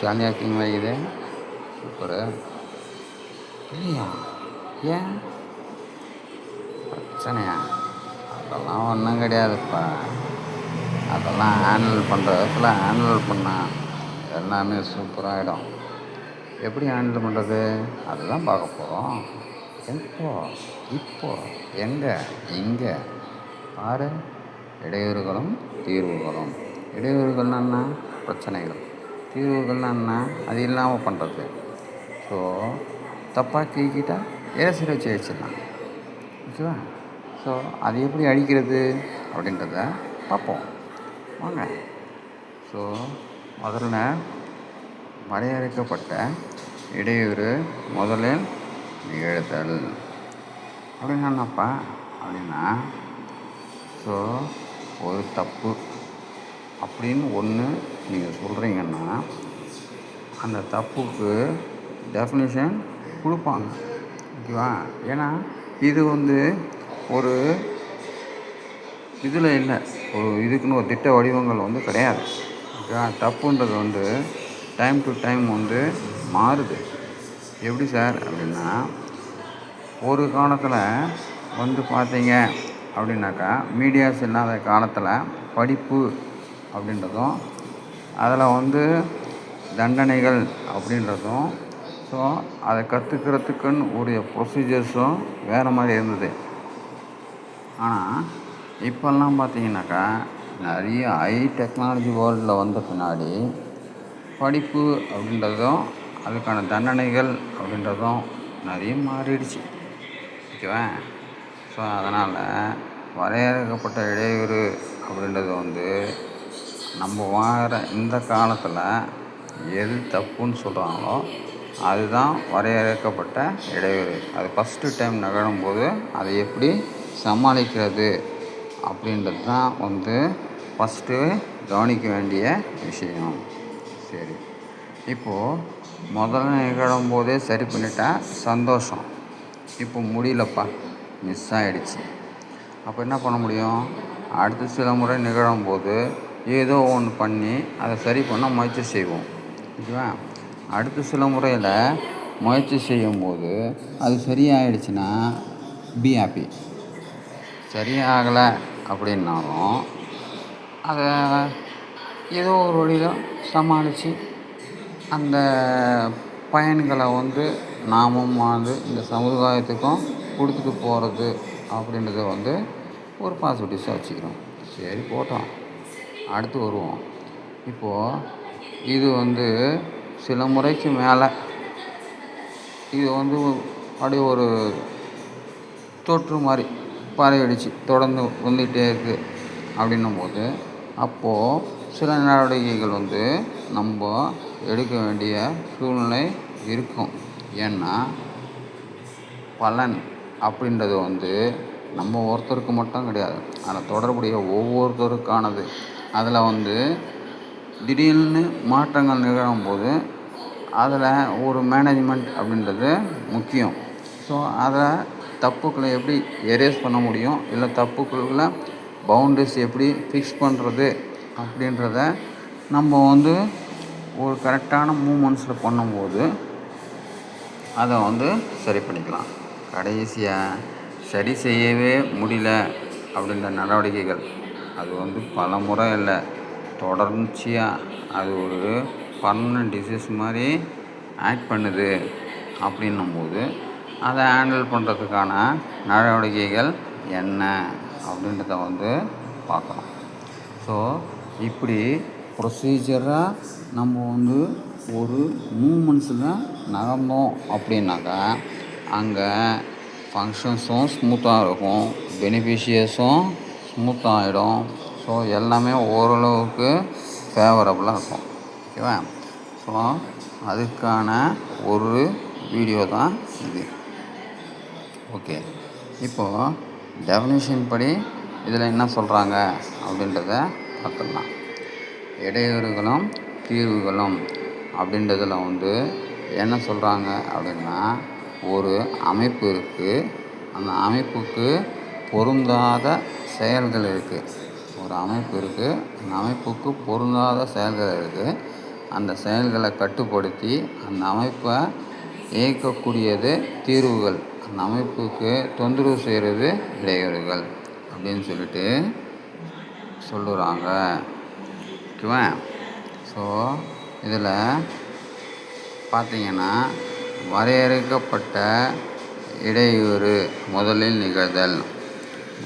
ஜாலியாக இருக்கீங்களா இது சூப்பரு. இல்லையா? ஏன்? பிரச்சனையா? அதெல்லாம் ஒன்றும் கிடையாதுப்பா. அதெல்லாம் ஹேண்டில் பண்ணுற விதத்தில் ஹேண்டில் பண்ணால் எல்லாமே சூப்பராகிடும் எப்படி ஹேண்டில் பண்ணுறது அதுதான் பார்க்க போகிறோம் எப்போ? இப்போ. எங்கே? இங்கே. பாரு. இடையூறுகளும் தீர்வுகளும். இடையூறுகள்னா பிரச்சனைகள். தீர்வுகள்லாம் என்ன? அது இல்லாமல் பண்ணுறது ஸோ தப்பாக தீக்கிட்டால் ஏசில் வச்சு வச்சிடலாம் ஓகேவா ஸோ அது எப்படி அழிக்கிறது அப்படின்றத பார்ப்போம். வாங்க. ஸோ முதல்ல வரையறுக்கப்பட்ட இடையூறு முதலில் நிகழ்த்தல் அப்படின்னா என்னப்பா? அப்படின்னா ஸோ ஒரு தப்பு அப்படின்னு ஒன்று நீங்கள் சொல்கிறீங்கன்னா அந்த தப்புக்கு டெஃபினேஷன் கொடுப்பாங்க. ஓகேவா? ஏன்னா இது வந்து ஒரு இதில் இல்லை. ஒரு இதுக்குன்னு ஒரு திட்ட வடிவங்கள் வந்து கிடையாது. ஓகேவா? தப்புன்றது வந்து டைம் டு டைம் வந்து மாறுது. எப்படி சார்? அப்படின்னா ஒரு காலத்தில் வந்து பார்த்தீங்க அப்படின்னாக்கா மீடியாஸ் இல்லாத காலத்தில் படிப்பு அப்படின்றதும் அதில் வந்து தண்டனைகள் அப்படின்றதும் ஸோ அதை கற்றுக்கிறதுக்குன்னு உரிய ப்ரொசீஜர்ஸும் வேறு மாதிரி இருந்தது. ஆனால் இப்போல்லாம் பார்த்தீங்கன்னாக்கா நிறைய ஹை டெக்னாலஜி வேர்ல்டில் வந்த பின்னாடி படிப்பு அப்படின்றதும் அதுக்கான தண்டனைகள் அப்படின்றதும் நிறைய மாறிடுச்சு. ஓகேவா? ஸோ அதனால் வரையறுக்கப்பட்ட இடையூறு அப்படின்றது வந்து நம்ம வாழ்கிற இந்த காலத்தில் எது தப்புன்னு சொல்கிறாங்களோ அதுதான் வரையறுக்கப்பட்ட இடையூறு. அது ஃபஸ்ட்டு டைம் நிகழும்போது அதை எப்படி சமாளிக்கிறது அப்படின்றது தான் வந்து ஃபஸ்ட்டு கவனிக்க வேண்டிய விஷயம். சரி. இப்போது முதல்ல நிகழும் போதே சரி பண்ணிட்டேன் சந்தோஷம். இப்போ முடியலப்பா மிஸ் ஆகிடுச்சு அப்போ என்ன பண்ண முடியும்? அடுத்த சில முறை நிகழும்போது ஏதோ ஒன்று பண்ணி அதை சரி பண்ண முயற்சி செய்வோம். ஓகேவா? அடுத்த சில முறையில் முயற்சி செய்யும்போது அது சரியாயிடுச்சுன்னா பி ஹாப்பி சரியாகலை அப்படின்னாலும் அதை ஏதோ ஒரு வழியில் சமாளித்து அந்த பயன்களை வந்து நாமும் வந்து இந்த சமுதாயத்துக்கும் கொடுத்துட்டு போகிறது அப்படின்றத வந்து ஒரு பாசிட்டிவ்ஸாக வச்சுக்கிறோம். சரி போட்டோம். அடுத்து வருவோம். இப்போது இது வந்து சில முறைக்கு மேலே இது வந்து அப்படியே ஒரு தொற்று மாதிரி பரவிடுச்சு தொடர்ந்து வந்துகிட்டே இருக்குது அப்படின்னும் போது அப்போது சில நடவடிக்கைகள் வந்து நம்ம எடுக்க வேண்டிய சூழ்நிலை இருக்கும். ஏன்னா பலன் அப்படின்றது வந்து நம்ம ஒருத்தருக்கு மட்டும் கிடையாது. அதில் தொடர்புடைய ஒவ்வொருத்தருக்கானது. அதில் வந்து திடீர்னு மாற்றங்கள் நிகழும்போது அதில் ஒரு மேனேஜ்மெண்ட் அப்படின்றது முக்கியம். ஸோ அதில் தப்புக்களை எப்படி எரேஸ் பண்ண முடியும்? இல்லை தப்புக்குள்ள பவுண்டரிஸ் எப்படி ஃபிக்ஸ் பண்ணுறது அப்படின்றத நம்ம வந்து ஒரு கரெக்டான மூமெண்ட்ஸில் பண்ணும்போது அதை வந்து சரி பண்ணிக்கலாம். கடைசியாக சரி செய்யவே முடியல அப்படின்ற நடவடிக்கைகள். அது வந்து பல முறை இல்லை. தொடர்ச்சியாக அது ஒரு பர்மனன்ட் டிசீஸ் மாதிரி ஆக்ட் பண்ணுது அப்படின்னும்போது அதை ஹேண்டில் பண்ணுறதுக்கான நடவடிக்கைகள் என்ன அப்படின்றத வந்து பார்க்கலாம். ஸோ இப்படி ப்ரொசீஜராக நம்ம வந்து ஒரு மூமெண்ட்ஸில் நடந்தோம் அப்படின்னாக்கா அங்கே ஃபங்க்ஷன்ஸும் ஸ்மூத்தாக இருக்கும் பெனிஃபிஷியர்ஸும் ஸ்மூத்தாக ஆகிடும் ஸோ எல்லாமே ஓரளவுக்கு ஃபேவரபுளாக இருக்கும். ஓகேவா ஸோ அதுக்கான ஒரு வீடியோ தான் இது. ஓகே இப்போது டெஃபினேஷன் படி இதில் என்ன சொல்கிறாங்க அப்படின்றத பார்த்துடலாம். இடையூறுகளும் தீர்வுகளும் அப்படின்றதில் வந்து என்ன சொல்கிறாங்க அப்படின்னா ஒரு அமைப்பு இருக்குது அந்த அமைப்புக்கு பொருந்தாத செயல்கள் இருக்குது ஒரு அமைப்பு இருக்குது அந்த அமைப்புக்கு பொருந்தாத செயல்கள் இருக்குது அந்த செயல்களை கட்டுப்படுத்தி அந்த அமைப்பை இயக்கக்கூடியது தீர்வுகள். அந்த அமைப்புக்கு தொந்தரவு செய்கிறது இடையூறுகள் அப்படின்னு சொல்லிட்டு சொல்லுறாங்க. ஓகேவா? ஸோ இதில் பார்த்தீங்கன்னா வரையறுக்கப்பட்ட இடையூறு முதலில் நிகழ்தல்.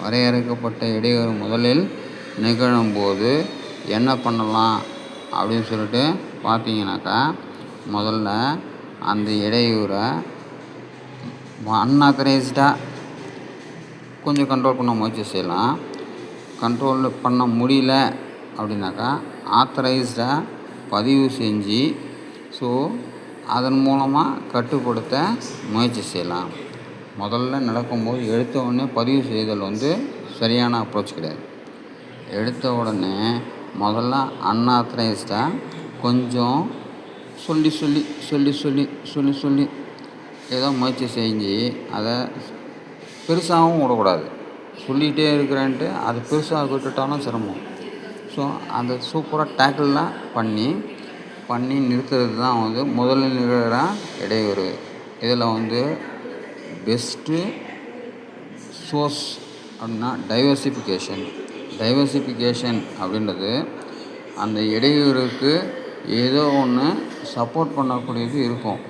வரையறுக்கப்பட்ட இடையூறு முதலில் நிகழும்போது என்ன பண்ணலாம் அப்படின்னு சொல்லிட்டு பார்த்தீங்கன்னாக்கா முதல்ல அந்த இடையூரை அன்ஆத்தரைஸ்டாக கொஞ்சம் கண்ட்ரோல் பண்ண முயற்சி செய்யலாம். கண்ட்ரோல் பண்ண முடியல அப்படின்னாக்கா ஆத்தரைஸ்டாக பதிவு செஞ்சு ஸோ அதன் மூலமாக கட்டுப்படுத்த முயற்சி செய்யலாம். முதல்ல நடக்கும்போது எடுத்த உடனே பதிவு செய்தல் வந்து சரியான அப்ரோச் கிடையாது. எடுத்த உடனே முதல்ல அன்ஆத்தரைஸ்டாக கொஞ்சம் சொல்லி சொல்லி சொல்லி சொல்லி சொல்லி சொல்லி ஏதோ முயற்சி செஞ்சு அதை பெருசாகவும் விடக்கூடாது. சொல்லிகிட்டே இருக்கிறேன்ட்டு அது பெருசாக விட்டுட்டாலும் சிரமம். ஸோ அந்த சூப்பராக டேக்கிள்லாம் பண்ணி பண்ணி நிறுத்துறது தான் வந்து முதலில் நிகழ்கிற இடையூறு. இதில் வந்து பெஸ்ட்டு சோர்ஸ் அப்படின்னா டைவர்சிஃபிகேஷன் டைவர்சிஃபிகேஷன் அப்படின்றது அந்த இடையூறுக்கு ஏதோ ஒன்று சப்போர்ட் பண்ணக்கூடியது இருக்கும்.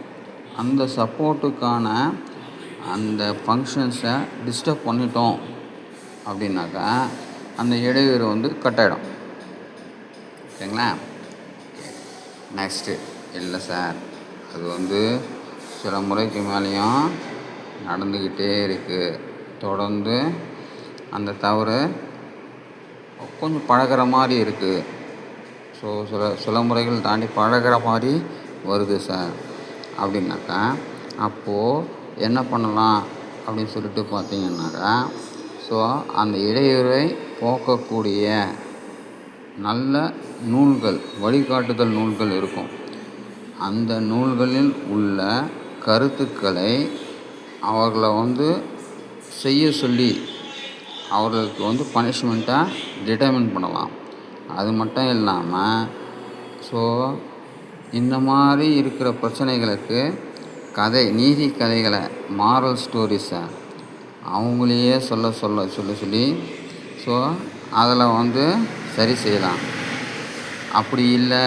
அந்த சப்போர்ட்டுக்கான அந்த ஃபங்க்ஷன்ஸை டிஸ்டர்ப் பண்ணிட்டோம் அப்படின்னாக்கா அந்த இடையூறு வந்து கட் ஆகிடும் ஓகேங்களா நெக்ஸ்ட்டு இல்லை சார் அது வந்து சில முறைக்கு மேலேயும் நடந்துக்கிட்டே இருக்குது தொடர்ந்து அந்த தவறு கொஞ்சம் பழகுற மாதிரி இருக்குது ஸோ சில சில முறைகள் தாண்டி பழகுற மாதிரி வருது சார். அப்படின்னாக்கா அப்போது என்ன பண்ணலாம் அப்படின்னு சொல்லிட்டு பார்த்தீங்கன்னாக்கா ஸோ அந்த இடையூறை போக்கக்கூடிய நல்ல நூல்கள் வழிகாட்டுதல் நூல்கள் இருக்கும். அந்த நூல்களில் உள்ள கருத்துக்களை அவர்களை வந்து செய்ய சொல்லி அவர்களுக்கு வந்து பனிஷ்மெண்ட்டாக டிட்டர்மின் பண்ணலாம். அது மட்டும் இல்லாமல் ஸோ இந்த மாதிரி இருக்கிற பிரச்சனைகளுக்கு கதை நீதி கதைகளை மாரல் ஸ்டோரிஸை அவங்களையே சொல்ல சொல்ல சொல்லி சொல்லி ஸோ அதில் வந்து சரி செய்யலாம். அப்படி இல்லை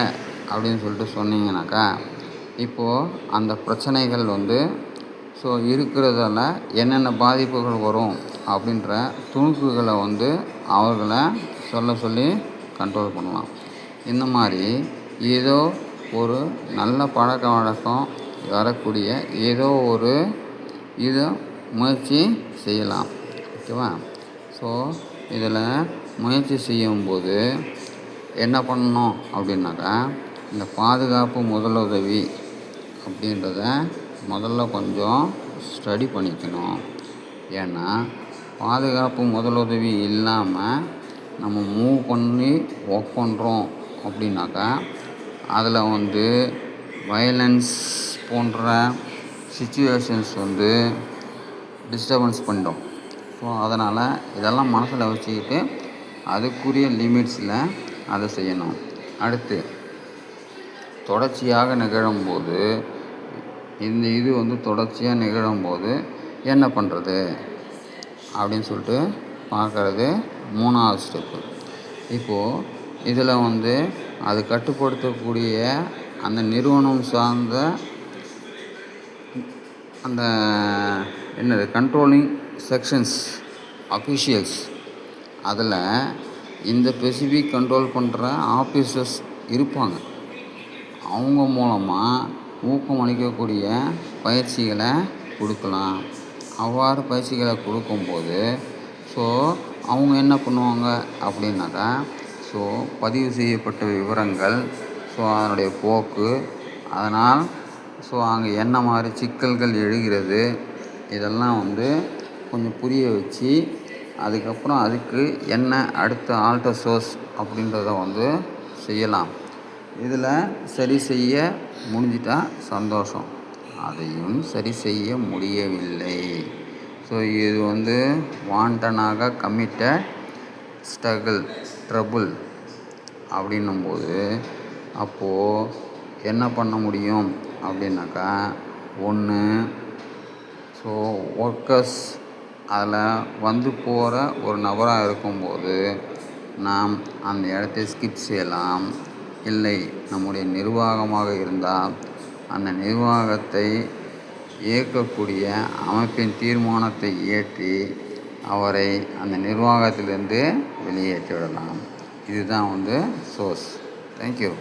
அப்படின்னு சொல்லிட்டு சொன்னீங்கனாக்கா இப்போது அந்த பிரச்சனைகள் வந்து ஸோ இருக்கிறதால என்னென்ன பாதிப்புகள் வரும் அப்படின்ற துணுக்குகளை வந்து அவர்களை சொல்ல சொல்லி கண்ட்ரோல் பண்ணலாம். இந்த மாதிரி ஏதோ ஒரு நல்ல பழக்க வழக்கம் வரக்கூடிய ஏதோ ஒரு இதை முயற்சி செய்யலாம். ஓகேவா? ஸோ இதில் முயற்சி செய்யும்போது என்ன பண்ணணும் அப்படின்னாக்கா இந்த பாதுகாப்பு முதலுதவி அப்படின்றத முதல்ல கொஞ்சம் ஸ்டடி பண்ணிக்கணும். ஏன்னா பாதுகாப்பு முதலுதவி இல்லாமல் நம்ம மூவ் பண்ணி ஒர்க் பண்ணுறோம் அப்படின்னாக்கா அதில் வந்து வயலன்ஸ் போன்ற சுச்சுவேஷன்ஸ் வந்து டிஸ்டர்பன்ஸ் பண்ணிடும். ஸோ அதனால் இதெல்லாம் மனசில் வச்சுக்கிட்டு அதுக்குரிய லிமிட்ஸில் அதை செய்யணும். அடுத்து தொடர்ச்சியாக நிகழும்போது இந்த இது வந்து தொடர்ச்சியாக நிகழும்போது என்ன பண்ணுறது அப்படின்னு சொல்லிட்டு பார்க்கறது மூணாவது ஸ்டெப்பு இப்போது இதில் வந்து அது கட்டுப்படுத்தக்கூடிய அந்த நிறுவனம் சார்ந்த அந்த என்னது கண்ட்ரோலிங் செக்ஷன்ஸ் அஃபிஷியல்ஸ் அதில் இந்த ஸ்பெசிஃபிக் கண்ட்ரோல் பண்ணுற ஆஃபீஸர்ஸ் இருப்பாங்க. அவங்க மூலமாக ஊக்கம் அளிக்கக்கூடிய பயிற்சிகளை கொடுக்கலாம். அவ்வாறு பயிற்சிகளை கொடுக்கும்போது ஸோ அவங்க என்ன பண்ணுவாங்க அப்படின்னாக்கா ஸோ பதிவு செய்யப்பட்ட விவரங்கள் ஸோ அதனுடைய போக்கு அதனால் ஸோ அங்கே என்ன மாதிரி சிக்கல்கள் எழுகிறது இதெல்லாம் வந்து கொஞ்சம் புரிய வச்சு அதுக்கப்புறம் அதுக்கு என்ன அடுத்த ஆல்டர் சோர்ஸ் அப்படின்றத வந்து செய்யலாம். இதில் சரி செய்ய முடிஞ்சிட்டா சந்தோஷம். அதையும் சரி செய்ய முடியவில்லை. ஸோ இது வந்து வாண்டனாக கமிட்டட் ஸ்ட்ரகிள் ட்ரபுள் அப்படின்னும்போது அப்போது என்ன பண்ண முடியும் அப்படின்னாக்கா ஒன்று ஸோ ஒர்க்கர்ஸ் அதில் வந்து போகிற ஒரு நபராக இருக்கும்போது நாம் அந்த இடத்தை ஸ்கிப் செய்யலாம். இல்லை நம்முடைய நிர்வாகமாக இருந்தால் அந்த நிர்வாகத்தை இயக்கக்கூடிய அமைப்பின் தீர்மானத்தை இயற்றி அவரை அந்த நிர்வாகத்திலிருந்து வெளியேற்றி விடலாம் இதுதான் வந்து சோர்ஸ். தேங்க்யூ